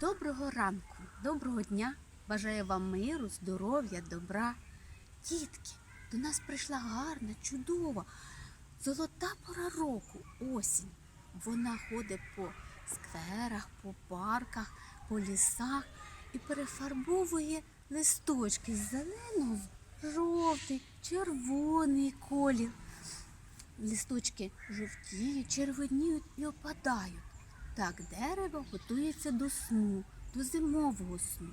Доброго ранку, доброго дня. Бажаю вам миру, здоров'я, добра. Дітки, до нас прийшла гарна, чудова, золота пора року, осінь. Вона ходить по скверах, по парках, по лісах і перефарбовує листочки з зеленого в жовтий, червоний колір. Листочки жовтіють, червоніють і опадають. Так дерево готується до сну, до зимового сну.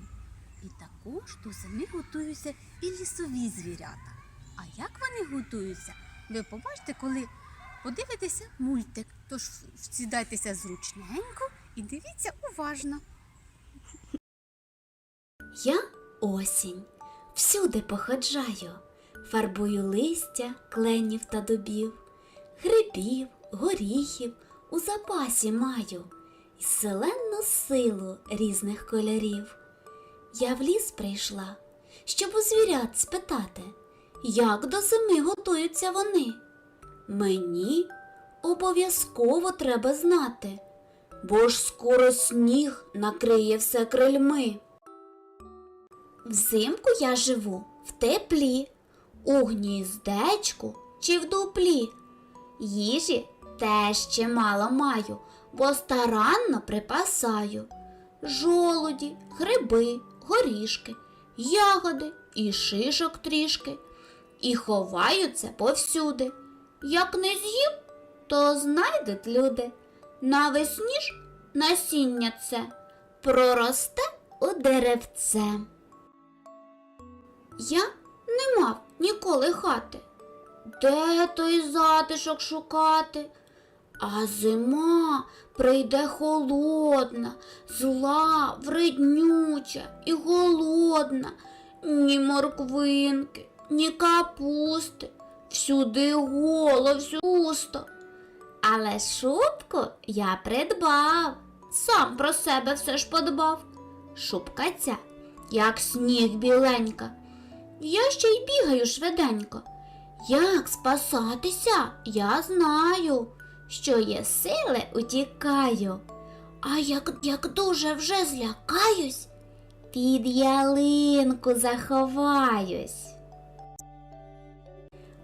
І також до зими готуються і лісові звірята. А як вони готуються? Ви побачите, коли подивитеся мультик. Тож сідайтеся зручненько і дивіться уважно. Я осінь, всюди походжаю, фарбую листя, кленів та дубів, грибів, горіхів у запасі маю і селенну силу різних кольорів. Я в ліс прийшла, щоб у звірят спитати, як до зими готуються вони. Мені обов'язково треба знати, бо ж скоро сніг накриє все крильми. Взимку я живу в теплі, у гніздечку чи в дуплі. Їжі теж чимало маю, бо старанно припасаю. Жолуді, гриби, горішки, ягоди і шишок трішки. І ховаю це повсюди. Як не з'їм, то знайдуть люди. Навесні ж насіння це проросте у деревце. Я не мав ніколи хати. Де той затишок шукати? А зима прийде холодна, зла, вреднюча і голодна, ні морквинки, ні капусти, всюди голо, всю пусто. Але шубку я придбав, сам про себе все ж подбав. Шубка ця, як сніг біленька. Я ще й бігаю швиденько. Як спасатися, я знаю, що є сили утікаю. А як, як дуже вже злякаюсь, під ялинку заховаюсь.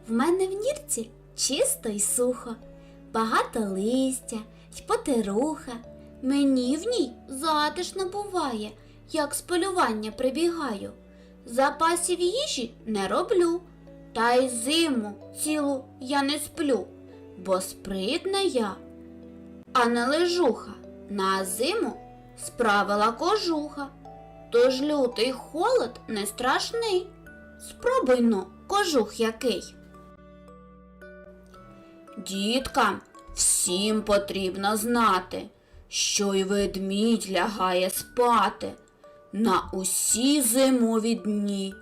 В мене в нірці чисто й сухо, багато листя й потеруха. Мені в ній затишно буває, як з полювання прибігаю. Запасів їжі не роблю, та й зиму цілу я не сплю, бо спритна я, а не лежуха. На зиму справила кожуха, тож лютий холод не страшний. Спробуй но, кожух який. Діткам всім потрібно знати, що й ведмідь лягає спати. На усі зимові дні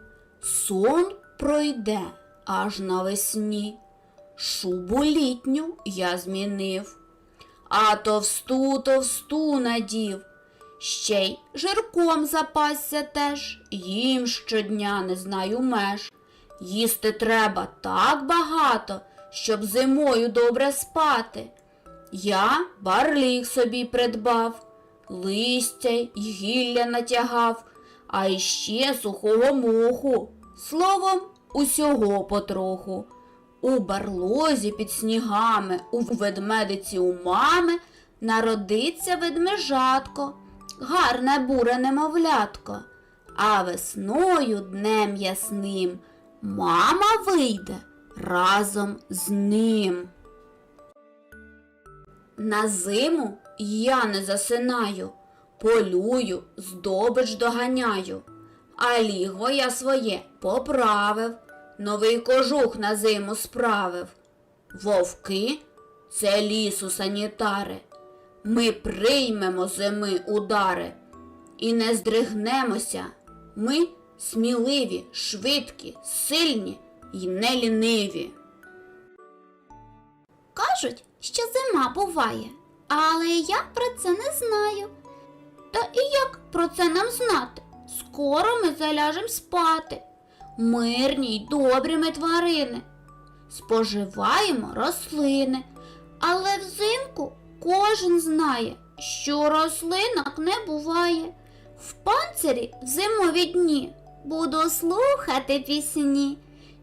сон пройде аж навесні. Шубу літню я змінив, а товсту товсту надів. Ще й жирком запасся теж, їм щодня не знаю меж. Їсти треба так багато, щоб зимою добре спати. Я барлік собі придбав, листя й гілля натягав, а іще сухого моху, словом, усього потроху. У барлозі під снігами, у ведмедиці у мами народиться ведмежатко, гарне буре немовлятко, а весною днем ясним мама вийде разом з ним. На зиму я не засинаю, полюю, здобич доганяю, а лігво я своє поправив, новий кожух на зиму справив. Вовки це лісу санітари. Ми приймемо зими удари і не здригнемося. Ми сміливі, швидкі, сильні й не ліниві. Кажуть, що зима буває, але я про це не знаю. Та і як про це нам знати? Скоро ми заляжем спати. Мирні й добрі ми тварини. Споживаємо рослини, але взимку кожен знає, що рослинок не буває. В панцирі в зимові дні буду слухати пісні.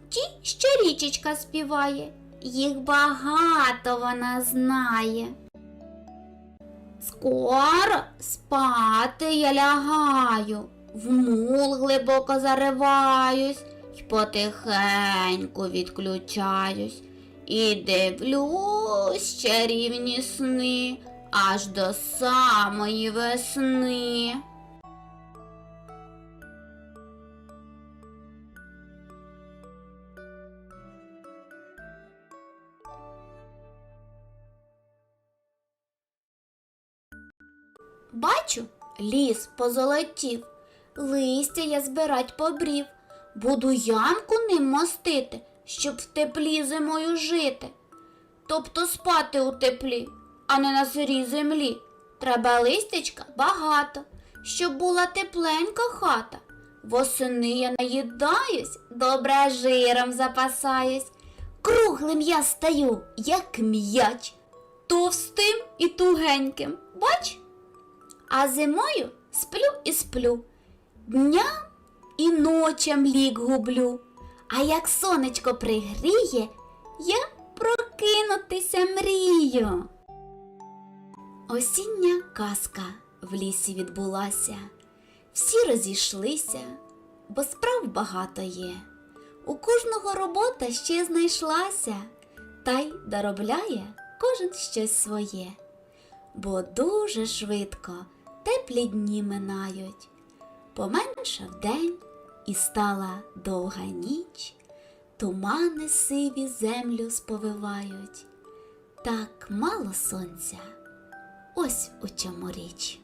Ті, що річечка співає, їх багато вона знає. Скоро спати я лягаю, в мул глибоко зариваюсь й потихеньку відключаюсь. І дивлюсь чарівні сни аж до самої весни. Бачу, ліс позолотів, листя я збирать побрів, буду ямку ним мостити, щоб в теплі зимою жити. Тобто спати у теплі, а не на сирій землі. Треба листячка багато, щоб була тепленька хата. Восени я наїдаюсь, добре жиром запасаюсь. Круглим я стаю, як м'яч, товстим і тугеньким. Бач? А зимою сплю і сплю, дням і ночам лік гублю. А як сонечко пригріє, я прокинутися мрію. Осіння казка в лісі відбулася. Всі розійшлися, бо справ багато є. У кожного робота ще знайшлася, та й доробляє кожен щось своє. Бо дуже швидко теплі дні минають, поменшав день і стала довга ніч, тумани сиві землю сповивають. Так мало сонця, ось у чому річ.